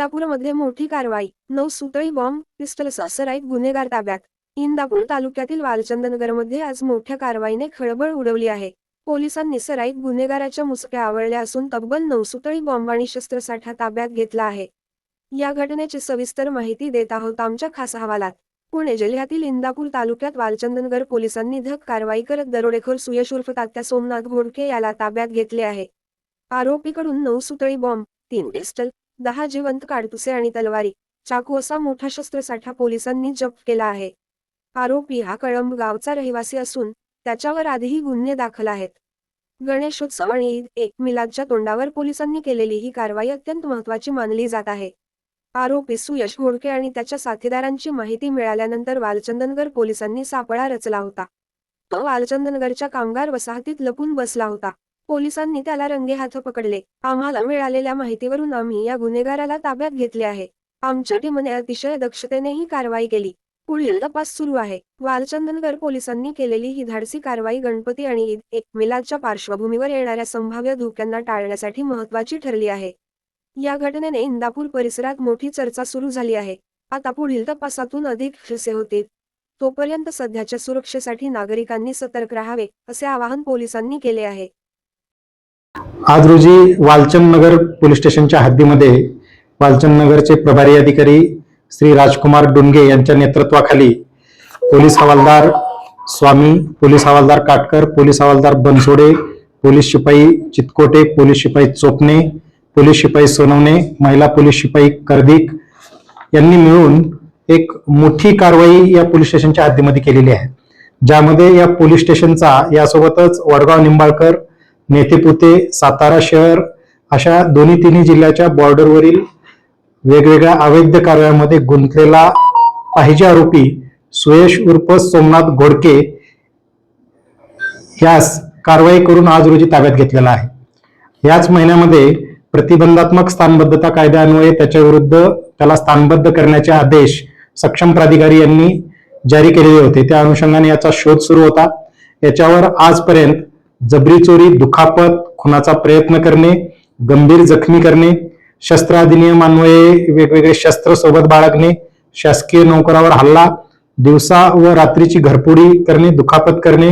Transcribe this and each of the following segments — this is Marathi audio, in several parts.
इंदापूरमध्ये मोठी कारवाई नऊ सुतळी बॉम्ब पिस्टलसह सराईत गुन्हेगार ताब्यात. इंदापूर तालुक्यातील वालचंदनगरमध्ये आज मोठ्या कारवाईने खळबळ उडवली आहे. पोलिसांनी सराईत गुन्हेगाराच्या मुसक्या आवळल्या असून तब्बल नऊ सुतळी बॉम्ब आणि शस्त्रसाठा ताब्यात घेतला आहे. या घटनेची सविस्तर माहिती देत आहोत आमच्या खास अहवालात. पुणे जिल्ह्यातील इंदापूर तालुक्यात वालचंदनगर पोलिसांनी धक कारवाई करत दरोडेखोर सुयश उर्फ तात्या सोमनाथ घोडके याला ताब्यात घेतले आहे. आरोपीकडून नऊ सुतळी बॉम्ब तीन पिस्टल दहा जिवंत काडतुसे आणि तलवारी. चाकू असा मोठा शस्त्रसाठा पोलिसांनी जप्त केला आहे. आरोपी हा कळंब गावचा रहिवासी असून त्याच्यावर आधीही गुन्हे दाखल आहेत. गणेशोत्सव आणि ईद एक मिलादच्या तोंडावर पोलिसांनी केलेली ही कारवाई अत्यंत महत्वाची मानली जात आहे. आरोपी सुयश घोडके आणि त्याच्या साथीदारांची माहिती मिळाल्यानंतर वालचंदनगर पोलिसांनी सापळा रचला होता. तो वालचंदनगरच्या कामगार वसाहतीत लपून बसला होता. पोलिसांनी त्याला रंगेहाथ पकडले. आम्हाला मिळालेल्या माहितीवरून आम्ही या गुन्हेगाराला ताब्यात घेतले आहे. आमच्या टीमने अतिशय दक्षतेने ही कारवाई केली. पुढील तपास सुरू आहे. वालचंदनगर पोलिसांनी केलेली ही धाडसी कारवाई गणपती आणि ईद एक मिलादच्या पार्श्वभूमीवर येणाऱ्या संभाव्य धोक्यांना टाळण्यासाठी महत्वाची ठरली आहे. या घटनेने इंदापूर परिसरात मोठी चर्चा सुरू झाली आहे. आता पुढील तपासातून अधिक खुलासे होतील. तोपर्यंत सध्याच्या सुरक्षेसाठी नागरिकांनी सतर्क राहावे असे आवाहन पोलिसांनी केले आहे. आज रोजी वालचंद नगर पोलीस स्टेशनच्या हद्दीमध्ये वालचंद नगरचे प्रभारी अधिकारी श्री राजकुमार डुंगे यांच्या नेतृत्वाखाली पोलीस हवालदार स्वामी पोलीस हवालदार काटकर पोलीस हवालदार बनसोडे पोलीस शिपाई चितकोटे पोलीस शिपाई चोपणे पोलीस शिपाई सोनवणे महिला पोलीस शिपाई कर्दिक यांनी मिळून एक मोठी कारवाई या पोलीस स्टेशनच्या हद्दीमध्ये केलेली आहे. ज्यामध्ये या पोलीस स्टेशनचा यासोबतच वडगाव निंबाळकर नेतेपुते सातारा शहर अशा दोन्ही तिन्ही जिल्ह्याच्या बॉर्डरवरील वेगवेगळ्या अवैध कार्यामध्ये गुंतलेला पाहिजे आरोपी सुयश उर्फ सोमनाथ घोडके यास कारवाई करून आज रोजी ताब्यात घेतलेला आहे. याच महिन्यामध्ये प्रतिबंधात्मक स्थानबद्धता कायद्यान्वये त्याच्या विरुद्ध त्याला स्थानबद्ध करण्याचे आदेश सक्षम प्राधिकारी यांनी जारी केलेले होते. त्या अनुषंगाने याचा शोध सुरू होता. याच्यावर आजपर्यंत जबरी चोरी दुखापत खुनाचा प्रयत्न करणे गंभीर जखमी करणे शस्त्र अधिनियमान्वये वेगवेगळे शस्त्र सोबत बाळगणे शासकीय नोकरावर हल्ला दिवसा व रात्रीची घरपोडी करणे दुखापत करणे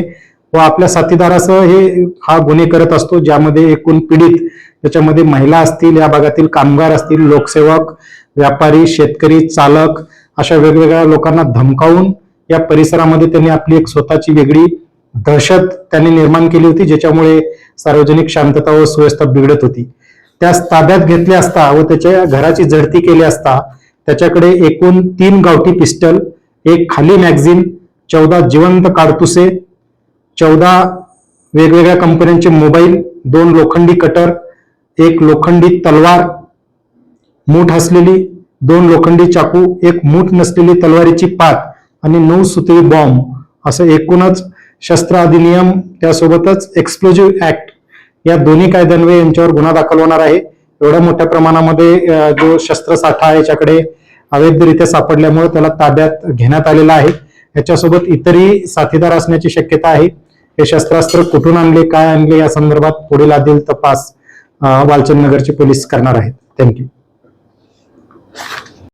व आपल्या साथीदारासह हे हा गुन्हे करत असतो ज्यामध्ये एकूण पीडित त्याच्यामध्ये महिला असतील या भागातील कामगार असतील लोकसेवक व्यापारी शेतकरी चालक अशा वेगवेगळ्या लोकांना धमकावून या परिसरामध्ये त्यांनी आपली एक स्वतःची वेगळी दहशत त्यांनी निर्माण केली होती ज्याच्यामुळे सार्वजनिक शांतता व सुव्यवस्था बिघडत होती. त्यास ताब्यात घेतले असता व त्याच्या घराची झडती केली असता त्याच्याकडे एकूण तीन गावठी पिस्टल एक खाली मॅगझिन चौदा जिवंत काडतुसे चौदा वेगवेगळ्या कंपन्यांचे मोबाईल दोन लोखंडी कटर एक लोखंडी तलवार मूठ असलेली दोन लोखंडी चाकू एक मूठ नसलेली तलवारीची पात आणि नऊ सुतळी बॉम्ब असं एकूणच शस्त्र अधिनियम त्यासोबतच एक्सप्लोजिव्ह ऍक्ट या दोन्ही कायद्यान्वये यांच्यावर गुन्हा दाखल होणार आहे. एवढ्या मोठ्या प्रमाणामध्ये जो शस्त्रसाठा आहे याच्याकडे अवैधरित्या सापडल्यामुळे त्याला ताब्यात घेण्यात आलेला आहे. याच्यासोबत इतरही साथीदार असण्याची शक्यता आहे. हे शस्त्रास्त्र कुठून आणले काय आणले या संदर्भात पुढील आदिल तपास वालचंद नगरचे पोलीस करणार आहेत. थँक्यू